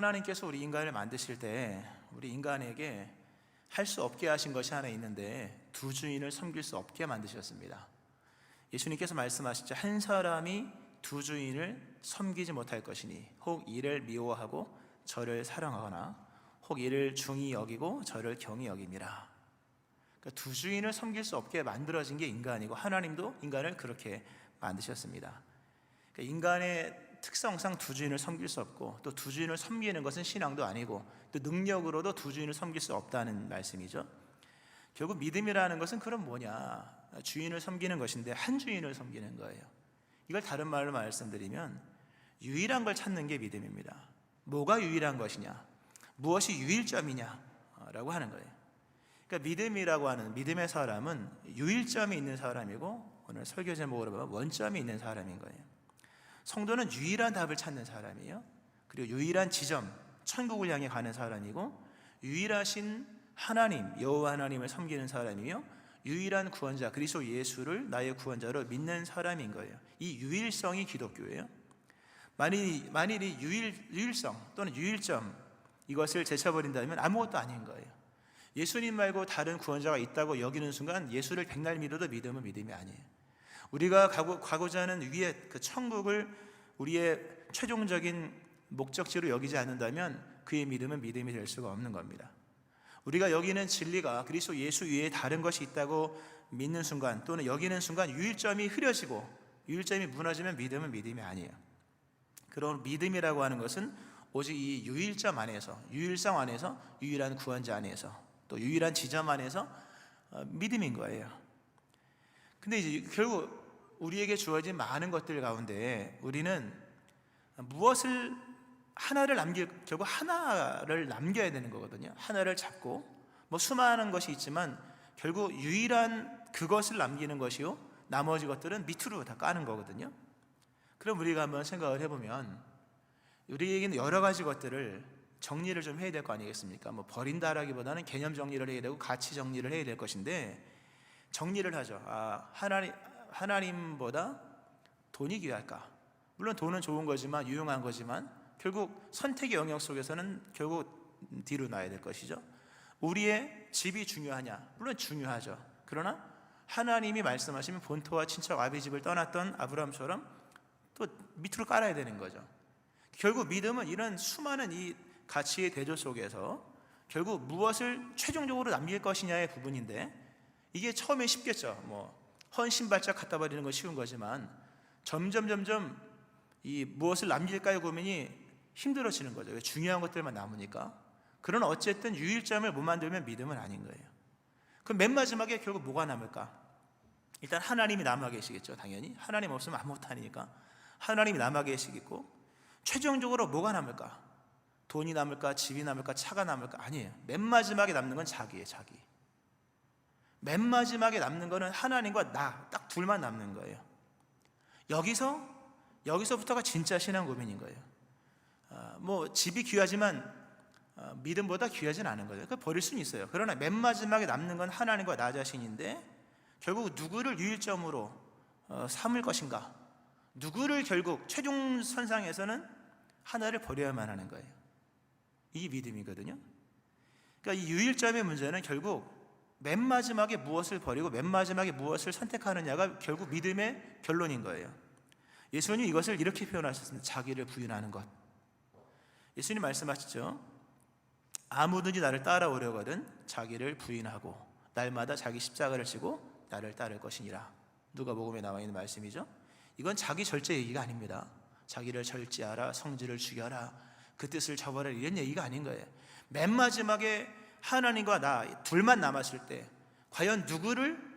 하나님께서 우리 인간을 만드실 때 우리 인간에게 할 수 없게 하신 것이 하나 있는데 두 주인을 섬길 수 없게 만드셨습니다. 예수님께서 말씀하시죠. 한 사람이 두 주인을 섬기지 못할 것이니 혹 이를 미워하고 저를 사랑하거나 혹 이를 중히 여기고 저를 경히 여김이라. 그러니까 두 주인을 섬길 수 없게 만들어진 게 인간이고 하나님도 인간을 그렇게 만드셨습니다. 그러니까 인간의 특성상 두 주인을 섬길 수 없고 또 두 주인을 섬기는 것은 신앙도 아니고 또 능력으로도 두 주인을 섬길 수 없다는 말씀이죠. 결국 믿음이라는 것은 그럼 뭐냐? 주인을 섬기는 것인데 한 주인을 섬기는 거예요. 이걸 다른 말로 말씀드리면 유일한 걸 찾는 게 믿음입니다. 뭐가 유일한 것이냐? 무엇이 유일점이냐 라고 하는 거예요. 그러니까 믿음이라고 하는 믿음의 사람은 유일점이 있는 사람이고 오늘 설교 제목으로 보면 원점이 있는 사람인 거예요. 성도는 유일한 답을 찾는 사람이에요. 그리고 유일한 지점, 천국을 향해 가는 사람이고 유일하신 하나님, 여호와 하나님을 섬기는 사람이며 유일한 구원자 그리스도 예수를 나의 구원자로 믿는 사람인 거예요. 이 유일성이 기독교예요. 만일 만일 이 유일 유일성 또는 유일점 이것을 제쳐버린다면 아무것도 아닌 거예요. 예수님 말고 다른 구원자가 있다고 여기는 순간 예수를 백날 믿어도 믿음은 믿음이 아니에요. 우리가 가고, 가고자 하는 위의 그 천국을 우리의 최종적인 목적지로 여기지 않는다면 그의 믿음은 믿음이 될 수가 없는 겁니다. 우리가 여기는 진리가 그리스도 예수 위에 다른 것이 있다고 믿는 순간 또는 여기는 순간 유일점이 흐려지고 유일점이 무너지면 믿음은 믿음이 아니에요. 그런 믿음이라고 하는 것은 오직 이 유일점 안에서 유일성 안에서 유일한 구원자 안에서 또 유일한 지점 안에서 어, 믿음인 거예요. 근데 이제 결국 우리에게 주어진 많은 것들 가운데 우리는 무엇을 하나를 남길 결국 하나를 남겨야 되는 거거든요. 하나를 잡고 뭐 수많은 것이 있지만 결국 유일한 그것을 남기는 것이요. 나머지 것들은 밑으로 다 까는 거거든요. 그럼 우리가 한번 생각을 해보면 우리에게는 여러 가지 것들을 정리를 좀 해야 될 거 아니겠습니까? 뭐 버린다라기보다는 개념 정리를 해야 되고 가치 정리를 해야 될 것인데 정리를 하죠. 아, 하나님 하나님보다 돈이 귀할까? 물론 돈은 좋은 거지만 유용한 거지만 결국 선택의 영역 속에서는 결국 뒤로 놔야 될 것이죠. 우리의 집이 중요하냐? 물론 중요하죠. 그러나 하나님이 말씀하시면 본토와 친척 아비 집을 떠났던 아브라함처럼 또 밑으로 깔아야 되는 거죠. 결국 믿음은 이런 수많은 이 가치의 대조 속에서 결국 무엇을 최종적으로 남길 것이냐의 부분인데 이게 처음에 쉽겠죠. 뭐 헌신발작 갖다 버리는 건 쉬운 거지만 점점 점점 이 무엇을 남길까요 고민이 힘들어지는 거죠. 중요한 것들만 남으니까. 그러나 어쨌든 유일점을 못 만들면 믿음은 아닌 거예요. 그럼 맨 마지막에 결국 뭐가 남을까? 일단 하나님이 남아 계시겠죠, 당연히. 하나님 없으면 아무것도 아니니까. 하나님이 남아 계시겠고, 최종적으로 뭐가 남을까? 돈이 남을까? 집이 남을까? 차가 남을까? 아니에요. 맨 마지막에 남는 건 자기예요, 자기. 맨 마지막에 남는 거는 하나님과 나, 딱 둘만 남는 거예요. 여기서, 여기서부터가 진짜 신앙 고민인 거예요. 아, 뭐, 집이 귀하지만 어, 믿음보다 귀하진 않은 거예요. 그 버릴 수는 있어요. 그러나 맨 마지막에 남는 건 하나님과 나 자신인데, 결국 누구를 유일점으로 어, 삼을 것인가? 누구를 결국 최종 선상에서는 하나를 버려야만 하는 거예요. 이게 믿음이거든요. 그러니까 이 유일점의 문제는 결국 맨 마지막에 무엇을 버리고 맨 마지막에 무엇을 선택하느냐가 결국 믿음의 결론인 거예요. 예수님 이것을 이렇게 표현하셨습니다. 자기를 부인하는 것. 예수님 말씀하시죠. 아무든지 나를 따라오려거든 자기를 부인하고 날마다 자기 십자가를 지고 나를 따를 것이니라. 누가복음에 나와 있는 말씀이죠. 이건 자기 절제 얘기가 아닙니다. 자기를 절제하라, 성질을 죽여라, 그 뜻을 저버라 이런 얘기가 아닌 거예요. 맨 마지막에 하나님과 나 둘만 남았을 때 과연 누구를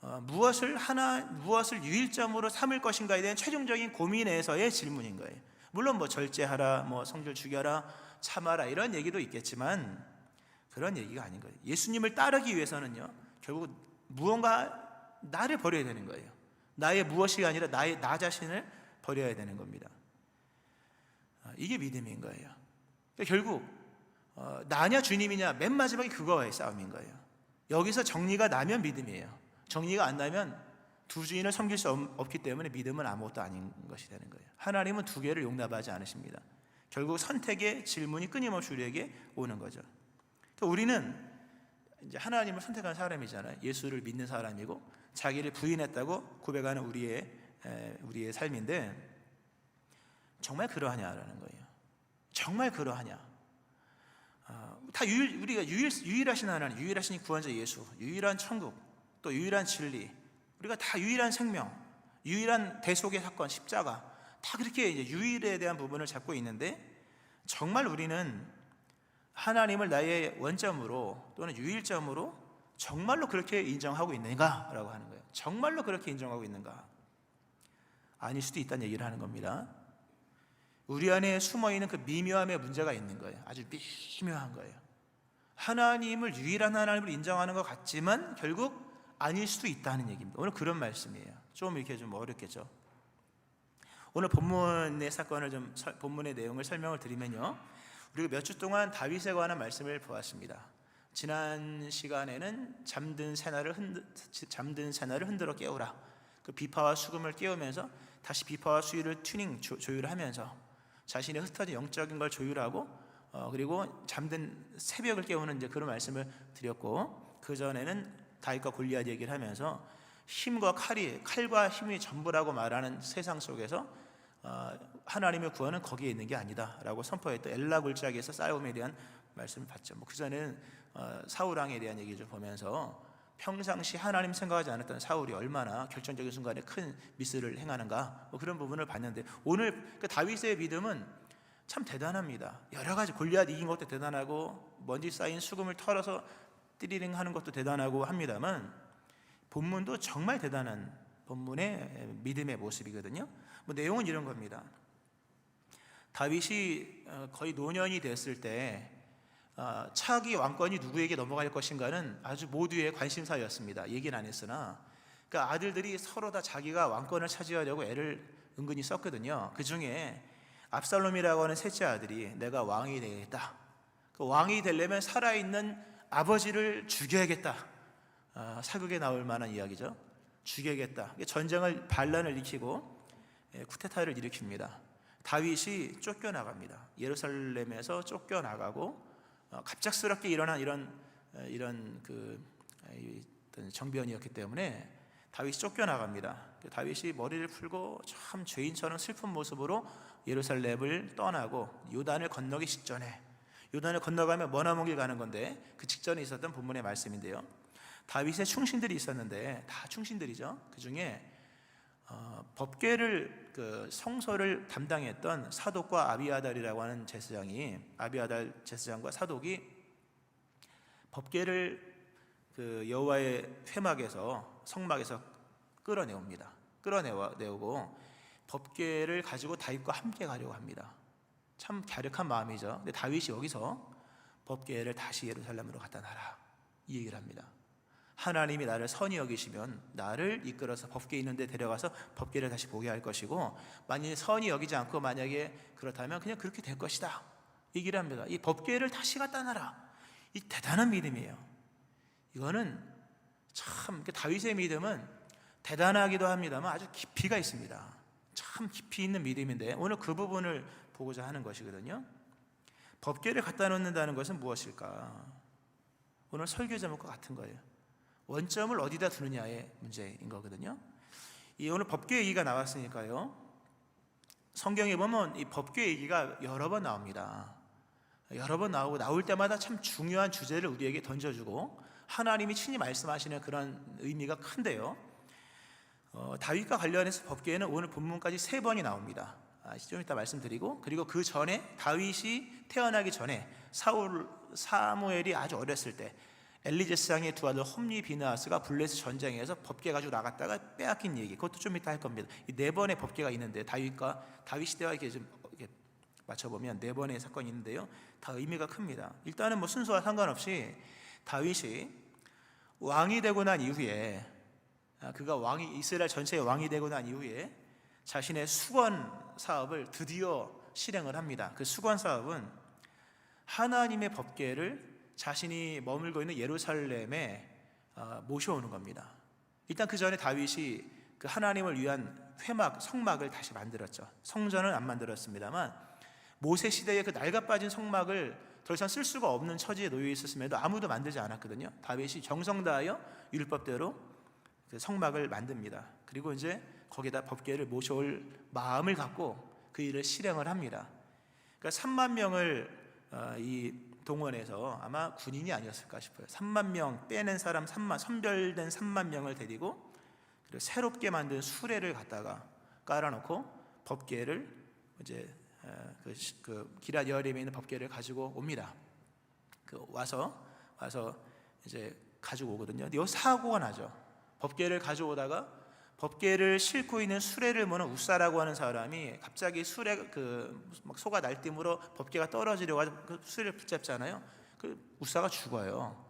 어, 무엇을 하나 무엇을 유일점으로 삼을 것인가에 대한 최종적인 고민에서의 질문인 거예요. 물론 뭐 절제하라, 뭐 성질 죽여라, 참아라 이런 얘기도 있겠지만 그런 얘기가 아닌 거예요. 예수님을 따르기 위해서는요 결국 무언가 나를 버려야 되는 거예요. 나의 무엇이 아니라 나의 나 자신을 버려야 되는 겁니다. 아, 이게 믿음인 거예요. 그러니까 결국 어, 나냐 주님이냐 맨 마지막에 그거와의 싸움인 거예요. 여기서 정리가 나면 믿음이에요. 정리가 안 나면 두 주인을 섬길 수 없, 기 때문에 믿음은 아무것도 아닌 것이 되는 거예요. 하나님은 두 개를 용납하지 않으십니다. 결국 선택의 질문이 끊임없이 우리에게 오는 거죠. 그러니까 우리는 이제 하나님을 선택한 사람이잖아요. 예수를 믿는 사람이고 자기를 부인했다고 고백하는 우리의 에, 우리의 삶인데 정말 그러하냐라는 거예요. 정말 그러하냐? 아, 다 유일, 우리가 유일, 유일하신 하나님, 유일하신 구원자 예수, 유일한 천국, 또 유일한 진리, 우리가 다 유일한 생명, 유일한 대속의 사건, 십자가, 다 그렇게 이제 유일에 대한 부분을 잡고 있는데 정말 우리는 하나님을 나의 원점으로 또는 유일점으로 정말로 그렇게 인정하고 있는가라고 하는 거예요. 정말로 그렇게 인정하고 있는가? 아닐 수도 있다는 얘기를 하는 겁니다. 우리 안에 숨어 있는 그 미묘함의 문제가 있는 거예요. 아주 미묘한 거예요. 하나님을 유일한 하나님을 인정하는 것 같지만 결국 아닐 수도 있다는 얘기입니다. 오늘 그런 말씀이에요. 좀 이렇게 좀 어렵겠죠. 오늘 본문의 사건을 좀 설- 본문의 내용을 설명을 드리면요. 우리가 몇 주 동안 다윗에 관한 말씀을 보았습니다. 지난 시간에는 잠든 새나를 흔들, 잠든 새나를 흔들어 깨우라. 그 비파와 수금을 깨우면서 다시 비파와 수위를 튜닝 조, 조율하면서 자신의 흩어진 영적인 걸 조율하고 어, 그리고 잠든 새벽을 깨우는 이제 그런 말씀을 드렸고 그 전에는 다윗과 골리앗 얘기를 하면서 힘과 칼이 칼과 힘이 전부라고 말하는 세상 속에서 어, 하나님의 구원은 거기에 있는 게 아니다라고 선포했던 엘라 골짜기에서 싸움에 대한 말씀을 받죠. 뭐그 전에는 어, 사울 왕에 대한 얘기 좀 보면서 평상시 하나님 생각하지 않았던 사울이 얼마나 결정적인 순간에 큰 미스를 행하는가 뭐 그런 부분을 봤는데 오늘 그 다윗의 믿음은 참 대단합니다. 여러 가지 골리앗 이긴 것도 대단하고 먼지 쌓인 수금을 털어서 띠리링 하는 것도 대단하고 합니다만 본문도 정말 대단한 본문의 믿음의 모습이거든요. 뭐 내용은 이런 겁니다. 다윗이 어, 거의 노년이 됐을 때 어, 차기 왕권이 누구에게 넘어갈 것인가는 아주 모두의 관심사였습니다. 얘기는 안 했으나 그 아들들이 서로 다 자기가 왕권을 차지하려고 애를 은근히 썼거든요. 그 중에 압살롬이라고 하는 셋째 아들이 내가 왕이 되겠다. 그 왕이 되려면 살아있는 아버지를 죽여야겠다. 아, 사극에 나올 만한 이야기죠. 죽여야겠다. 전쟁을 반란을 일으키고 예, 쿠데타를 일으킵니다. 다윗이 쫓겨나갑니다. 예루살렘에서 쫓겨나가고 어, 갑작스럽게 일어난 이런 어, 이런 그 이, 어떤 정변이었기 때문에 다윗이 쫓겨나갑니다. 그 다윗이 머리를 풀고 참 죄인처럼 슬픈 모습으로 예루살렘을 떠나고 요단을 건너기 직전에 요단을 건너가면 머나먼 길 가는 건데 그 직전에 있었던 본문의 말씀인데요. 다윗의 충신들이 있었는데 다 충신들이죠. 그 중에 어, 법계를 그 성소를 담당했던 사독과 아비아달이라고 하는 제사장이 아비아달 제사장과 사독이 법계를 그 여호와의 회막에서 성막에서 끌어내옵니다. 끌어내오고 법계를 가지고 다윗과 함께 가려고 합니다. 참 갸륵한 마음이죠. 근데 다윗이 여기서 법계를 다시 예루살렘으로 갖다 놔라 이 얘기를 합니다. 하나님이 나를 선히 여기시면 나를 이끌어서 법궤 있는 데 데려가서 법궤를 다시 보게 할 것이고 만약에 선히 여기지 않고 만약에 그렇다면 그냥 그렇게 될 것이다. 얘기를 합니다. 이 법궤를 다시 갖다 놔라. 이 대단한 믿음이에요. 이거는 참 다윗의 믿음은 대단하기도 합니다만 아주 깊이가 있습니다. 참 깊이 있는 믿음인데 오늘 그 부분을 보고자 하는 것이거든요. 법궤를 갖다 놓는다는 것은 무엇일까? 오늘 설교 제목과 같은 거예요. 원점을 어디다 두느냐의 문제인 거거든요. 이 오늘 법궤 얘기가 나왔으니까요. 성경에 보면 이 법궤 얘기가 여러 번 나옵니다. 여러 번 나오고 나올 때마다 참 중요한 주제를 우리에게 던져주고 하나님이 친히 말씀하시는 그런 의미가 큰데요. 어, 다윗과 관련해서 법궤는 오늘 본문까지 세 번이 나옵니다. 아, 좀 이따 말씀드리고 그리고 그 전에 다윗이 태어나기 전에 사울 사무엘이 아주 어렸을 때 엘리제스장의 두 아들 홈리 비나스가 블레스 전쟁에서 법궤 가지고 나갔다가 빼앗긴 얘기 그것도 좀 이따 할 겁니다. 이 네 번의 법궤가 있는데 다윗과 다윗 시대와 이렇게 좀 이렇게 맞춰 보면 네 번의 사건이 있는데요. 다 의미가 큽니다. 일단은 뭐 순서와 상관없이 다윗이 왕이 되고 난 이후에 아, 그가 왕이 이스라엘 전체의 왕이 되고 난 이후에 자신의 수건 사업을 드디어 실행을 합니다. 그 수건 사업은 하나님의 법궤를 자신이 머물고 있는 예루살렘에 어, 모셔오는 겁니다. 일단 그 전에 다윗이 그 하나님을 위한 회막, 성막을 다시 만들었죠. 성전은 안 만들었습니다만 모세 시대의 그 낡아빠진 성막을 더 이상 쓸 수가 없는 처지에 놓여 있었음에도 아무도 만들지 않았거든요. 다윗이 정성 다하여 율법대로 그 성막을 만듭니다. 그리고 이제 거기다 법궤를 모셔올 마음을 갖고 그 일을 실행을 합니다. 그러니까 3만 명을 어, 이 동원해서 아마 군인이 아니었을까 싶어요. 3만 명 빼낸 사람 3만 선별된 3만 명을 데리고 그리고 새롭게 만든 수레를 갖다가 깔아놓고 법궤를 이제 어, 그, 시- 그 기랏 여림에 있는 법궤를 가지고 옵니다. 그 와서 와서 이제 가지고 오거든요. 이 사고가 나죠. 법궤를 가져오다가 법궤를 싣고 있는 수레를 모는 우사라고 하는 사람이 갑자기 수레 그막 소가 날뛰므로 법궤가 떨어지려고 그 수레를 붙잡잖아요. 그 우사가 죽어요.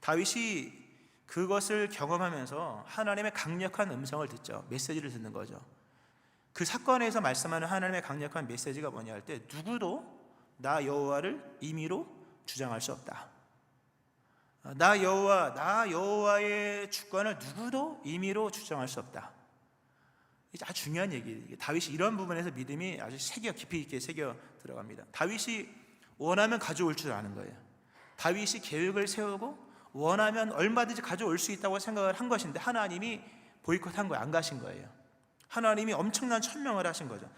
다윗이 그것을 경험하면서 하나님의 강력한 음성을 듣죠. 메시지를 듣는 거죠. 그 사건에서 말씀하는 하나님의 강력한 메시지가 뭐냐 할 때 누구도 나 여호와를 임의로 주장할 수 없다. 나 여호와 나 여호와의 주권을 누구도 임의로 주장할 수 없다. 이게 아주 중요한 얘기예요. 다윗이 이런 부분에서 믿음이 아주 새겨 깊이 있게 새겨 들어갑니다. 다윗이 원하면 가져올 줄 아는 거예요. 다윗이 계획을 세우고 원하면 얼마든지 가져올 수 있다고 생각을 한 것인데 하나님이 보이콧한 거예요. 안 가신 거예요. 하나님이 엄청난 천명을 하신 거죠.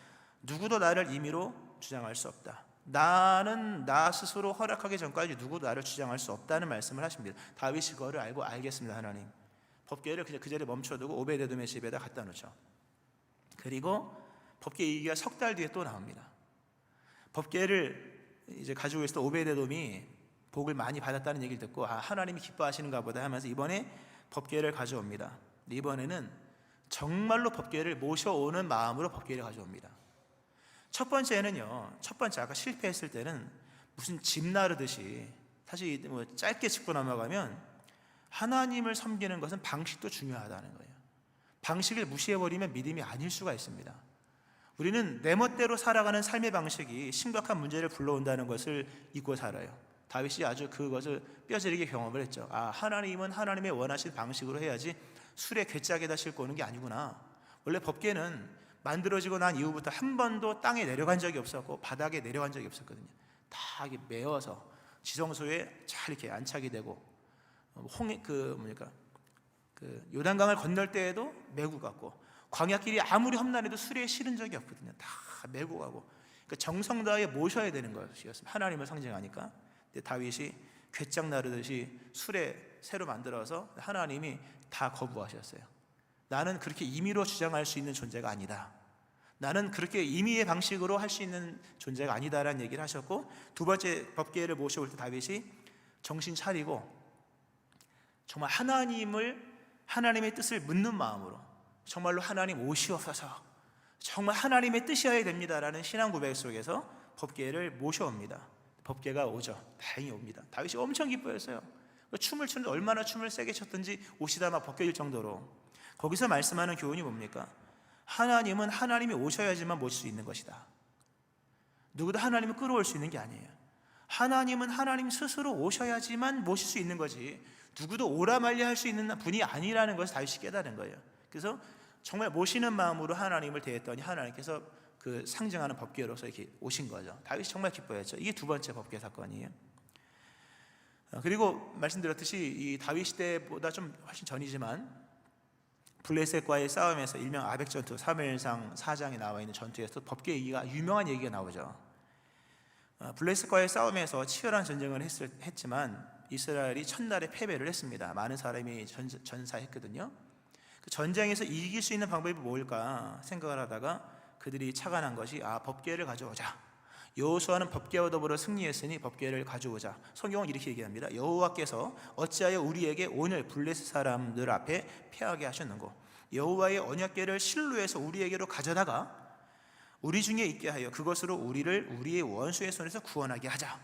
누구도 나를 임의로 주장할 수 없다. 나는 나 스스로 허락하기 전까지 누구도 나를 주장할 수 없다는 말씀을 하십니다. 다윗이 그거를 알고 알겠습니다, 하나님. 법궤를 그냥 그 자리에 멈춰두고 오베데돔의 집에다 갖다 놓죠. 그리고 법궤 얘기가 석 달 뒤에 또 나옵니다. 법궤를 이제 가지고 있을 때 오베데돔이 복을 많이 받았다는 얘기를 듣고 아 하나님이 기뻐하시는가 보다 하면서 이번에 법궤를 가져옵니다. 이번에는 정말로 법궤를 모셔오는 마음으로 법궤를 가져옵니다. 첫 번째는요. 첫 번째 아까 실패했을 때는 무슨 집 나르듯이 사실 뭐 짧게 짚고 넘어가면 하나님을 섬기는 것은 방식도 중요하다는 거예요. 방식을 무시해 버리면 믿음이 아닐 수가 있습니다. 우리는 내 멋대로 살아가는 삶의 방식이 심각한 문제를 불러온다는 것을 잊고 살아요. 다윗이 아주 그것을 뼈저리게 경험을 했죠. 아, 하나님은 하나님의 원하신 방식으로 해야지 술에 괴짝에다 싣고 오는 게 아니구나. 원래 법계는 만들어지고 난 이후부터 한 번도 땅에 내려간 적이 없었고 바닥에 내려간 적이 없었거든요. 다 이게 메어서 지성소에 잘 이렇게 안착이 되고 홍해 그 뭡니까 그 요단강을 건널 때에도 메고 갔고 광야길이 아무리 험난해도 수레에 실은 적이 없거든요. 다 메고 가고 그러니까 정성 다해 모셔야 되는 것이었습니다. 하나님을 상징하니까. 근데 다윗이 괴짝 나르듯이 수레 새로 만들어서 하나님이 다 거부하셨어요. 나는 그렇게 임의로 주장할 수 있는 존재가 아니다. 나는 그렇게 임의의 방식으로 할 수 있는 존재가 아니다라는 얘기를 하셨고 두 번째 법계를 모셔올 때 다윗이 정신 차리고 정말 하나님을 하나님의 뜻을 묻는 마음으로 정말로 하나님 오시옵소서 정말 하나님의 뜻이어야 됩니다라는 신앙 고백 속에서 법계를 모셔옵니다. 법계가 오죠. 다행히 옵니다. 다윗이 엄청 기뻐했어요. 그 춤을 추는데 얼마나 춤을 세게 췄든지 옷이 다막 벗겨질 정도로 거기서 말씀하는 교훈이 뭡니까? 하나님은 하나님이 오셔야지만 모실 수 있는 것이다. 누구도 하나님을 끌어올 수 있는 게 아니에요. 하나님은 하나님 스스로 오셔야지만 모실 수 있는 거지. 누구도 오라 말려 할 수 있는 분이 아니라는 것을 다윗이 깨달은 거예요. 그래서 정말 모시는 마음으로 하나님을 대했더니 하나님께서 그 상징하는 법궤로서 이렇게 오신 거죠. 다윗이 정말 기뻐했죠. 이게 두 번째 법궤 사건이에요. 어, 그리고 말씀드렸듯이 이 다윗 시대보다 좀 훨씬 전이지만 블레셋과의 싸움에서 일명 아벡 전투 3일상 4장에 나와 있는 전투에서 법궤 얘기가 유명한 얘기가 나오죠. 어, 블레셋과의 싸움에서 치열한 전쟁을 했을, 했지만 이스라엘이 첫날에 패배를 했습니다. 많은 사람이 전, 전사했거든요. 그 전쟁에서 이길 수 있는 방법이 뭘까 생각을 하다가 그들이 착안한 것이 아 법궤를 가져오자. 여호수아는 법궤와 더불어 승리했으니 법궤를 가져오자. 성경은 이렇게 얘기합니다. 여호와께서 어찌하여 우리에게 오늘 블레셋 사람들 앞에 패하게 하셨는고 여호와의 언약궤를 실로에서 우리에게로 가져다가 우리 중에 있게 하여 그것으로 우리를 우리의 원수의 손에서 구원하게 하자.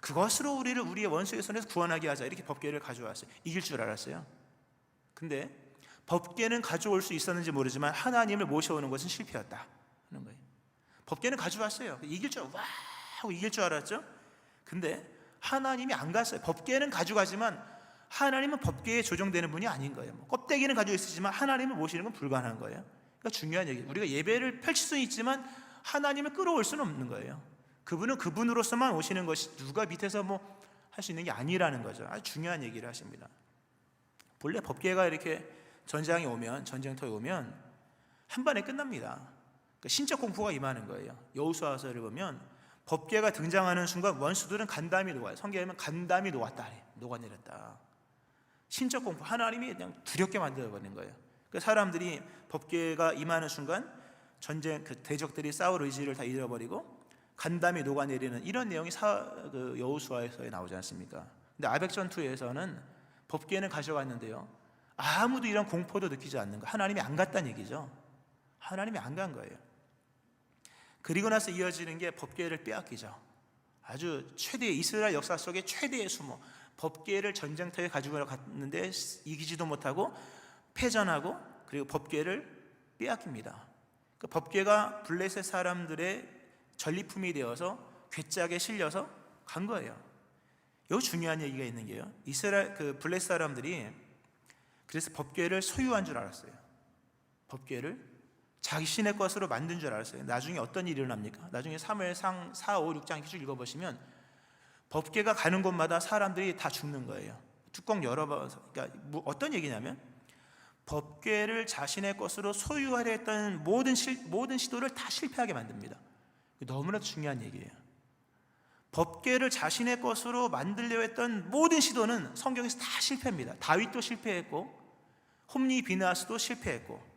그것으로 우리를 우리의 원수의 손에서 구원하게 하자. 이렇게 법궤를 가져왔어요. 이길 줄 알았어요. 근데 법궤는 가져올 수 있었는지 모르지만 하나님을 모셔오는 것은 실패였다. 하는 거예요. 법궤는 가져왔어요. 이길 줄, 와! 하고 이길 줄 알았죠? 근데 하나님이 안 갔어요. 법궤는 가져가지만 하나님은 법궤에 조정되는 분이 아닌 거예요. 뭐 껍데기는 가지고 있으지만 하나님을 모시는 건 불가능한 거예요. 그러니까 중요한 얘기. 우리가 예배를 펼칠 수는 있지만 하나님을 끌어올 수는 없는 거예요. 그분은 그분으로서만 오시는 것이 누가 밑에서 뭐 할 수 있는 게 아니라는 거죠. 아주 중요한 얘기를 하십니다. 본래 법계가 이렇게 전장에 오면 전쟁터에 오면 한 번에 끝납니다. 그러니까 신적 공포가 임하는 거예요. 여호수아서를 보면 법계가 등장하는 순간 원수들은 간담이 녹아요. 성경에 보면 간담이 녹았다, 녹아내렸다. 신적 공포 하나님이 그냥 두렵게 만들어 버리는 거예요. 그 사람들이 법계가 임하는 순간 전쟁 그 대적들이 싸울 의지를 다 잃어버리고 간담이 녹아내리는 이런 내용이 사, 그 여호수아에서 나오지 않습니까? 근데 아벡 전투에서는 법계는 가져갔는데요. 아무도 이런 공포도 느끼지 않는 거. 하나님이 안 갔다는 얘기죠. 하나님이 안 간 거예요. 그리고 나서 이어지는 게 법계를 빼앗기죠. 아주 최대의 이스라엘 역사 속에 최대의 수모. 법계를 전쟁터에 가지고 갔는데 이기지도 못하고 패전하고 그리고 법계를 빼앗깁니다. 그 법계가 블레셋 사람들의 전리품이 되어서 괴짝에 실려서 간 거예요. 여기 중요한 얘기가 있는 게요. 이스라엘 그 블레셋 사람들이 그래서 법궤를 소유한 줄 알았어요. 법궤를 자신의 것으로 만든 줄 알았어요. 나중에 어떤 일이 일어납니까? 나중에 3회상 4, 5, 6장 쭉 읽어보시면 법궤가 가는 곳마다 사람들이 다 죽는 거예요. 뚜껑 열어봐서 그러니까 뭐 어떤 얘기냐면 법궤를 자신의 것으로 소유하려 했던 모든 시, 모든 시도를 다 실패하게 만듭니다. 너무나 중요한 얘기예요. 법궤를 자신의 것으로 만들려 했던 모든 시도는 성경에서 다 실패입니다. 다윗도 실패했고 홈리 비나스도 실패했고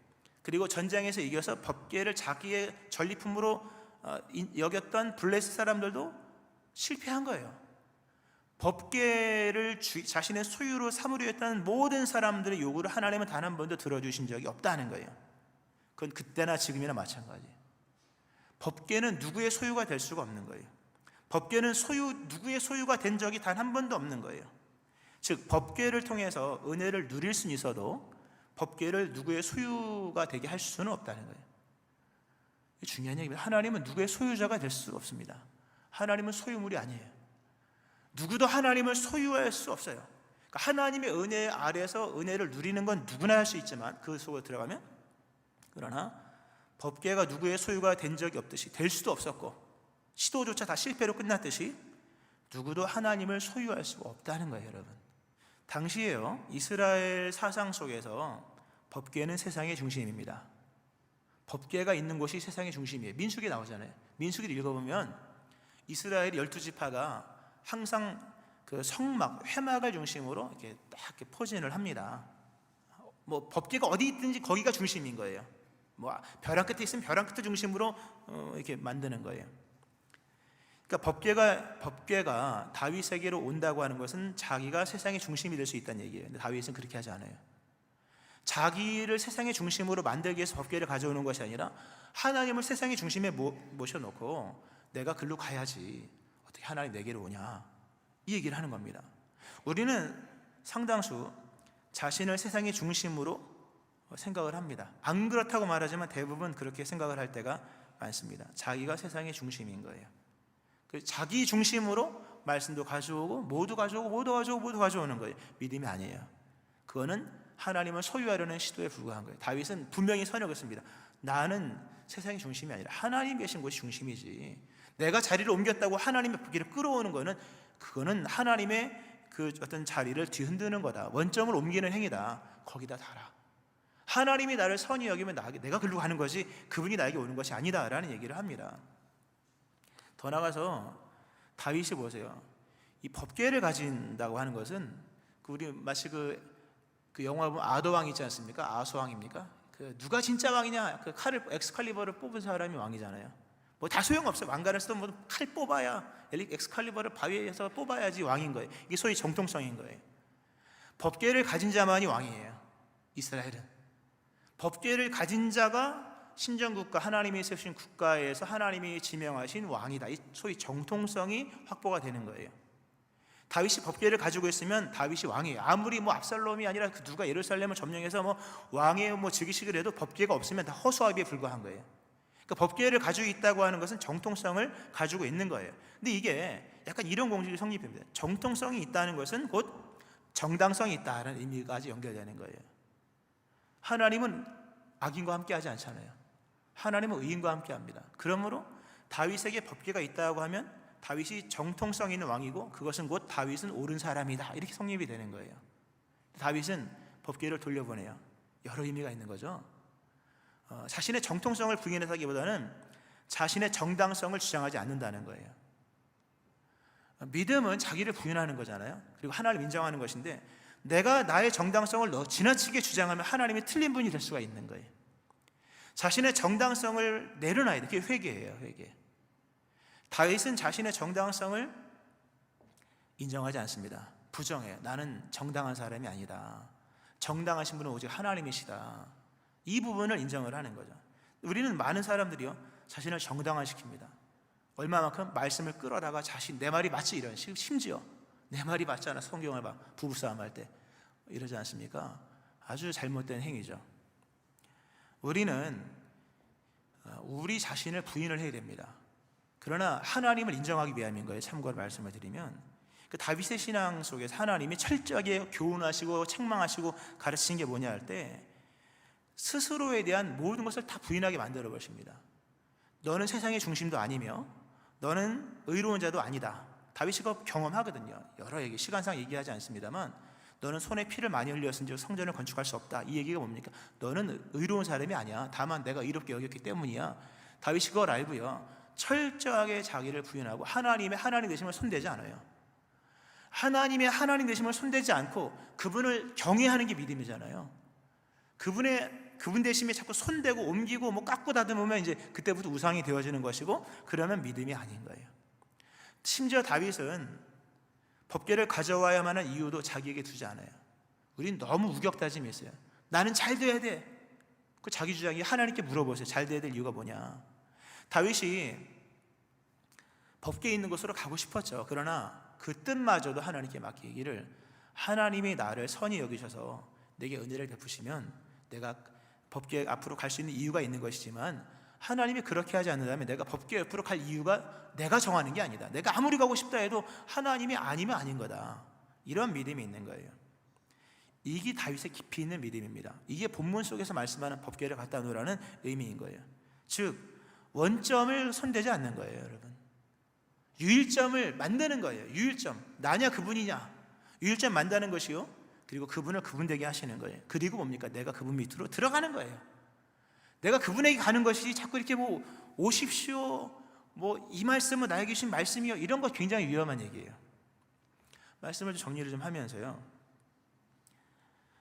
그리고 전장에서 이겨서 법궤를 자기의 전리품으로 어, 여겼던 블레스 사람들도 실패한 거예요. 법궤를 자신의 소유로 삼으려 했던 모든 사람들의 요구를 하나님은 단 한 번도 들어주신 적이 없다는 거예요. 그건 그때나 지금이나 마찬가지. 법궤는 누구의 소유가 될 수가 없는 거예요. 법궤는 소유 누구의 소유가 된 적이 단 한 번도 없는 거예요. 즉 법궤를 통해서 은혜를 누릴 수는 있어도 법궤를 누구의 소유가 되게 할 수는 없다는 거예요. 중요한 얘기입니다. 하나님은 누구의 소유자가 될 수 없습니다. 하나님은 소유물이 아니에요. 누구도 하나님을 소유할 수 없어요. 그러니까 하나님의 은혜 아래서 은혜를 누리는 건 누구나 할 수 있지만 그 속으로 들어가면 그러나 법계가 누구의 소유가 된 적이 없듯이 될 수도 없었고 시도조차 다 실패로 끝났듯이 누구도 하나님을 소유할 수가 없다는 거예요, 여러분. 당시에요 이스라엘 사상 속에서 법계는 세상의 중심입니다. 법계가 있는 곳이 세상의 중심이에요. 민수기 나오잖아요. 민수기를 읽어보면 이스라엘 열두 지파가 항상 그 성막, 회막을 중심으로 이렇게 딱 이렇게 포진을 합니다. 뭐 법계가 어디 있든지 거기가 중심인 거예요. 뭐 벼랑 끝에 있으면 벼랑 끝을 중심으로 어, 이렇게 만드는 거예요. 그러니까 법궤가 법궤가 다윗에게로 온다고 하는 것은 자기가 세상의 중심이 될 수 있다는 얘기예요. 근데 다윗은 그렇게 하지 않아요. 자기를 세상의 중심으로 만들기 위해서 법궤를 가져오는 것이 아니라 하나님을 세상의 중심에 모셔놓고 내가 글로 가야지 어떻게 하나님 내게로 오냐 이 얘기를 하는 겁니다. 우리는 상당수 자신을 세상의 중심으로 생각을 합니다. 안 그렇다고 말하지만 대부분 그렇게 생각을 할 때가 많습니다. 자기가 세상의 중심인 거예요. 그 자기 중심으로 말씀도 가져오고 모두 가져오고 모두 가져오고 모두 가져오는 거예요. 믿음이 아니에요. 그거는 하나님을 소유하려는 시도에 불과한 거예요. 다윗은 분명히 선역했습니다. 나는 세상의 중심이 아니라 하나님 계신 곳이 중심이지. 내가 자리를 옮겼다고 하나님의 부기를 끌어오는 거는 그거는 하나님의 그 어떤 자리를 뒤흔드는 거다. 원점을 옮기는 행위다. 거기다 달아. 하나님이 나를 선히 여기면 나, 내가 글로 가는 것이 그분이 나에게 오는 것이 아니다라는 얘기를 합니다. 더 나가서 다윗이 보세요. 이 법계를 가진다고 하는 것은 그 우리 마치 그, 그 영화 보면 아도 왕 있지 않습니까? 아수 왕입니까? 그 누가 진짜 왕이냐? 그 칼을 엑스칼리버를 뽑은 사람이 왕이잖아요. 뭐 다 소용 없어요. 왕관을 쓰던 뭐칼 뽑아야 엑스칼리버를 바위에서 뽑아야지 왕인 거예요. 이게 소위 정통성인 거예요. 법계를 가진 자만이 왕이에요. 이스라엘은. 법계를 가진 자가 신정국가 하나님이 세우신 국가에서 하나님이 지명하신 왕이다. 이 소위 정통성이 확보가 되는 거예요. 다윗이 법계를 가지고 있으면 다윗이 왕이에요. 아무리 뭐 압살롬이 아니라 그 누가 예루살렘을 점령해서 뭐 왕의 뭐 즉위식을 해도 법계가 없으면 다 허수아비에 불과한 거예요. 그러니까 법계를 가지고 있다고 하는 것은 정통성을 가지고 있는 거예요. 근데 이게 약간 이런 공식이 성립됩니다. 정통성이 있다는 것은 곧 정당성이 있다는 의미까지 연결되는 거예요. 하나님은 악인과 함께 하지 않잖아요. 하나님은 의인과 함께 합니다. 그러므로 다윗에게 법궤가 있다고 하면 다윗이 정통성 있는 왕이고 그것은 곧 다윗은 옳은 사람이다 이렇게 성립이 되는 거예요. 다윗은 법궤를 돌려보내요. 여러 의미가 있는 거죠. 어, 자신의 정통성을 부인해서기보다는 자신의 정당성을 주장하지 않는다는 거예요. 어, 믿음은 자기를 부인하는 거잖아요. 그리고 하나님을 인정하는 것인데 내가 나의 정당성을 너 지나치게 주장하면 하나님이 틀린 분이 될 수가 있는 거예요. 자신의 정당성을 내려놔야 돼. 그게 회개예요, 회개. 다윗은 자신의 정당성을 인정하지 않습니다. 부정해요. 나는 정당한 사람이 아니다. 정당하신 분은 오직 하나님이시다. 이 부분을 인정을 하는 거죠. 우리는 많은 사람들이요 자신을 정당화시킵니다. 얼마만큼 말씀을 끌어다가 자신 내 말이 맞지 이런 식 심지어 내 말이 맞잖아 성경을 봐 부부싸움 할 때 이러지 않습니까? 아주 잘못된 행위죠. 우리는 어, 우리 자신을 부인을 해야 됩니다. 그러나 하나님을 인정하기 위함인 거예요. 참고로 말씀을 드리면 그 다윗의 신앙 속에서 하나님이 철저하게 교훈하시고 책망하시고 가르치신 게 뭐냐 할 때 스스로에 대한 모든 것을 다 부인하게 만들어 버립니다. 너는 세상의 중심도 아니며 너는 의로운 자도 아니다. 다윗이 그 경험하거든요. 여러 얘기 시간상 얘기하지 않습니다만 너는 손에 피를 많이 흘렸은지 성전을 건축할 수 없다. 이 얘기가 뭡니까? 너는 의로운 사람이 아니야. 다만 내가 의롭게 여겼기 때문이야. 다윗이 그걸 알고요. 철저하게 자기를 부인하고 하나님의 하나님 되심을 손대지 않아요. 하나님의 하나님 되심을 손대지 않고 그분을 경외하는 게 믿음이잖아요. 그분의 그분 대심에 자꾸 손대고 옮기고 뭐 깎고 다듬으면 이제 그때부터 우상이 되어지는 것이고 그러면 믿음이 아닌 거예요. 심지어 다윗은 법궤를 가져와야만 한 이유도 자기에게 두지 않아요. 우린 너무 우격다짐이 있어요. 나는 잘 돼야 돼. 그 자기 주장이 하나님께 물어보세요. 잘 돼야 될 이유가 뭐냐? 다윗이 법궤에 있는 곳으로 가고 싶었죠. 그러나 그 뜻마저도 하나님께 맡기기를 하나님이 나를 선히 여기셔서 내게 은혜를 베푸시면 내가 법궤 앞으로 갈 수 있는 이유가 있는 것이지만 하나님이 그렇게 하지 않는다면 내가 법궤 옆으로 갈 이유가 내가 정하는 게 아니다. 내가 아무리 가고 싶다 해도 하나님이 아니면 아닌 거다. 이런 믿음이 있는 거예요. 이게 다윗의 깊이 있는 믿음입니다. 이게 본문 속에서 말씀하는 법궤를 갖다 놓으라는 의미인 거예요. 즉 원점을 손대지 않는 거예요, 여러분. 유일점을 만드는 거예요. 유일점. 나냐 그분이냐. 유일점 만드는 것이요. 그리고 그분을 그분 되게 하시는 거예요. 그리고 뭡니까? 내가 그분 밑으로 들어가는 거예요. 내가 그분에게 가는 것이 자꾸 이렇게 뭐 오십시오. 뭐 이 말씀은 나에게 주신 말씀이요. 이런 거 굉장히 위험한 얘기예요. 말씀을 좀 정리를 좀 하면서요.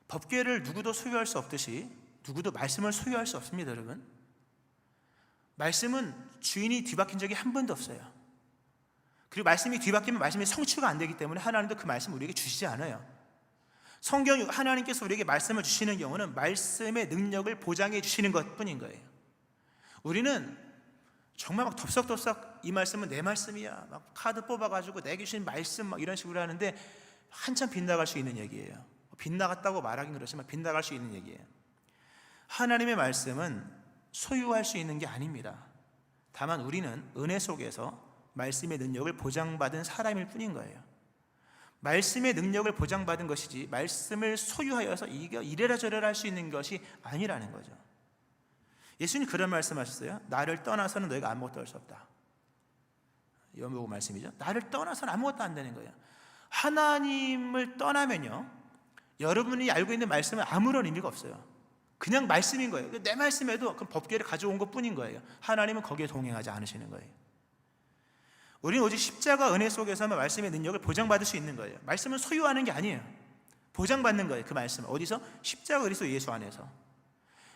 법궤를 누구도 소유할 수 없듯이 누구도 말씀을 소유할 수 없습니다, 여러분. 말씀은 주인이 뒤바뀐 적이 한 번도 없어요. 그리고 말씀이 뒤바뀌면 말씀이 성취가 안 되기 때문에 하나님도 그 말씀을 우리에게 주시지 않아요. 성경 하나님께서 우리에게 말씀을 주시는 경우는 말씀의 능력을 보장해 주시는 것뿐인 거예요. 우리는 정말 막 덥석덥석 이 말씀은 내 말씀이야. 막 카드 뽑아가지고 내게 주신 말씀 막 이런 식으로 하는데 한참 빗나갈 수 있는 얘기예요. 빗나갔다고 말하긴 그렇지만 빗나갈 수 있는 얘기예요. 하나님의 말씀은 소유할 수 있는 게 아닙니다. 다만 우리는 은혜 속에서 말씀의 능력을 보장받은 사람일 뿐인 거예요. 말씀의 능력을 보장받은 것이지 말씀을 소유하여서 이게 이래라 저래라 할 수 있는 것이 아니라는 거죠. 예수님 그런 말씀하셨어요. 나를 떠나서는 너희가 아무것도 할 수 없다. 요거 말씀이죠. 나를 떠나서는 아무것도 안 되는 거예요. 하나님을 떠나면요. 여러분이 알고 있는 말씀은 아무런 의미가 없어요. 그냥 말씀인 거예요. 내 말씀에도 그 법궤를 가져온 것 뿐인 거예요. 하나님은 거기에 동행하지 않으시는 거예요. 우리는 오직 십자가 은혜 속에서만 말씀의 능력을 보장받을 수 있는 거예요. 말씀은 소유하는 게 아니에요. 보장받는 거예요. 그 말씀. 어디서? 십자가 그리스도 예수 안에서.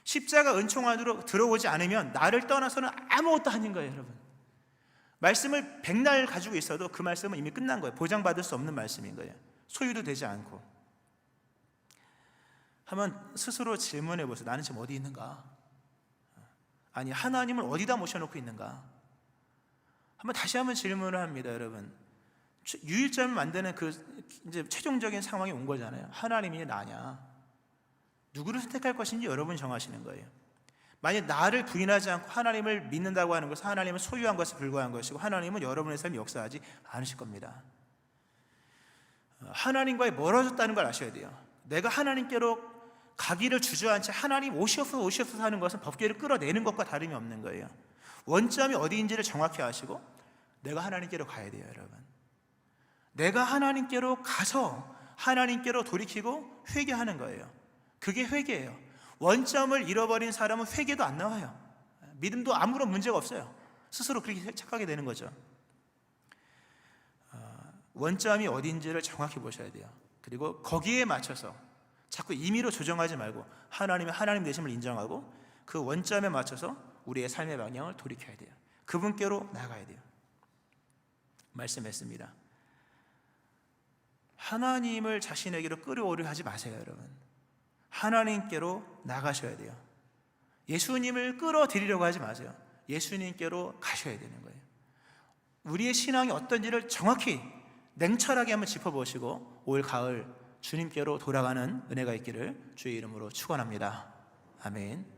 십자가 은총 안으로 들어오지 않으면 나를 떠나서는 아무것도 아닌 거예요, 여러분. 말씀을 백날 가지고 있어도 그 말씀은 이미 끝난 거예요. 보장받을 수 없는 말씀인 거예요. 소유도 되지 않고. 한번 스스로 질문해 보세요. 나는 지금 어디 있는가? 아니, 하나님을 어디다 모셔놓고 있는가? 한번 다시 한번 질문을 합니다, 여러분. 유일점을 만드는 그 이제 최종적인 상황이 온 거잖아요. 하나님이 나냐? 누구를 선택할 것인지 여러분이 정하시는 거예요. 만약 나를 부인하지 않고 하나님을 믿는다고 하는 것은 하나님은 소유한 것에 불과한 것이고 하나님은 여러분의 삶에 역사하지 않으실 겁니다. 하나님과의 멀어졌다는 걸 아셔야 돼요. 내가 하나님께로 가기를 주저앉지 하나님 오시옵소서 오시옵소서 하는 것은 법궤를 끌어내는 것과 다름이 없는 거예요. 원점이 어디인지를 정확히 아시고 내가 하나님께로 가야 돼요, 여러분. 내가 하나님께로 가서 하나님께로 돌이키고 회개하는 거예요. 그게 회개예요. 원점을 잃어버린 사람은 회개도 안 나와요. 믿음도 아무런 문제가 없어요. 스스로 그렇게 착하게 되는 거죠. 어, 원점이 어딘지를 정확히 보셔야 돼요. 그리고 거기에 맞춰서 자꾸 임의로 조정하지 말고 하나님의 하나님 되심을 인정하고 그 원점에 맞춰서 우리의 삶의 방향을 돌이켜야 돼요. 그분께로 나가야 돼요. 말씀했습니다. 하나님을 자신에게로 끌어오려 하지 마세요, 여러분. 하나님께로 나가셔야 돼요. 예수님을 끌어들이려고 하지 마세요. 예수님께로 가셔야 되는 거예요. 우리의 신앙이 어떤지를 정확히 냉철하게 한번 짚어보시고 올 가을 주님께로 돌아가는 은혜가 있기를 주의 이름으로 축원합니다. 아멘.